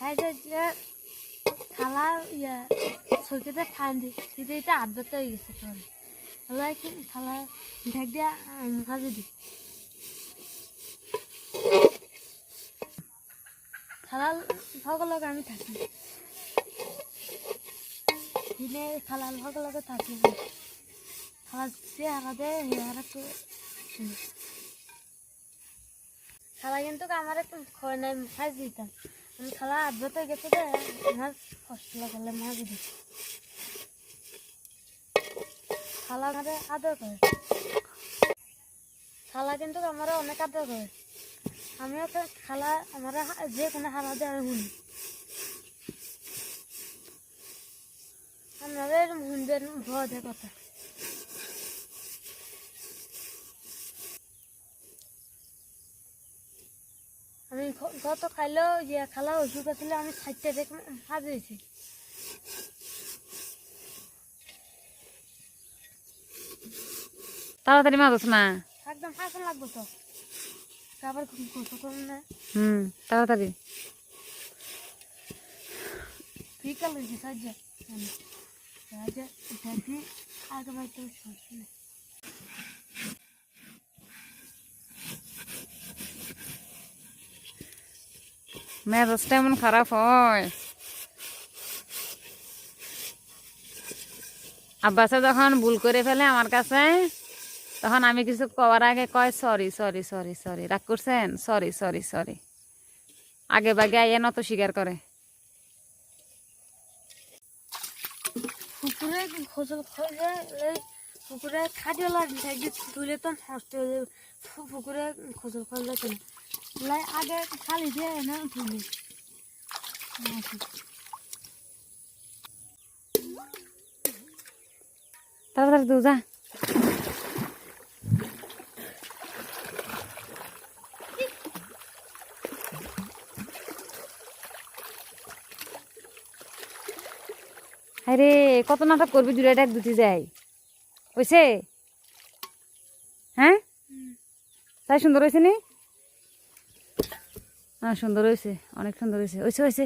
খাইছে যে থালা ইয়া সৈকেতে ফান দি কিন্তু এটা আদ্রতা হয়ে গেছে তাহলে থালা ঢেক দিয়া ভাজি দি থালা আমি থাকি দিনে থাকি খালা যে হারাতে হারাতে খালা কিন্তু আমার খয় নাই মাছ দিতাম খালা আদ্রতে গেছে যে মাছ কষ্ট লাগালে মাছ দিই খালা আমাদের আদর করে। খালা কিন্তু আমার অনেক আদর করে। আমিও তো খালা আমার যে কোনো হারা দেয় আমি শুনি আপনাদের শুনবেন ভয় কথা। আমি গত খাইলেও ইয়ে খালা ওষুধ আছিল আমি চারটে দেখ সাজিয়েছি তাড়াতাড়ি মাছ না? একদম হাসন লাগবো তো। করুন না হুম তাড়াতাড়ি বিকাল হয়েছে সাজ্জা সাজ্জা দেখি আগে বাড়িতে মেজাজটা এমন খারাপ হয়। আব্বাসে যখন ভুল করে ফেলে আমার কাছে, তখন আমি কিছু কওয়ার আগে কয়, সরি সরি সরি সরি, রাগ করছেন? Sorry sorry sorry. আগে বাগে আইয়ে নত স্বীকার করে। পুকুরে করে এই পুকুরে খাটিওলা দেখি তুলে তো নষ্ট হয়ে যাবে। করলে তো লাই আগে খালি দিয়ে না তুলি তাড়াতাড়ি দু যা আরে কত নাটক করবি দূরে ডাক দুটি যাই। হয়েছে হ্যাঁ? তাই সুন্দর হয়েছে নি? হ্যাঁ সুন্দর হয়েছে অনেক সুন্দর হয়েছে হয়েছে হয়েছে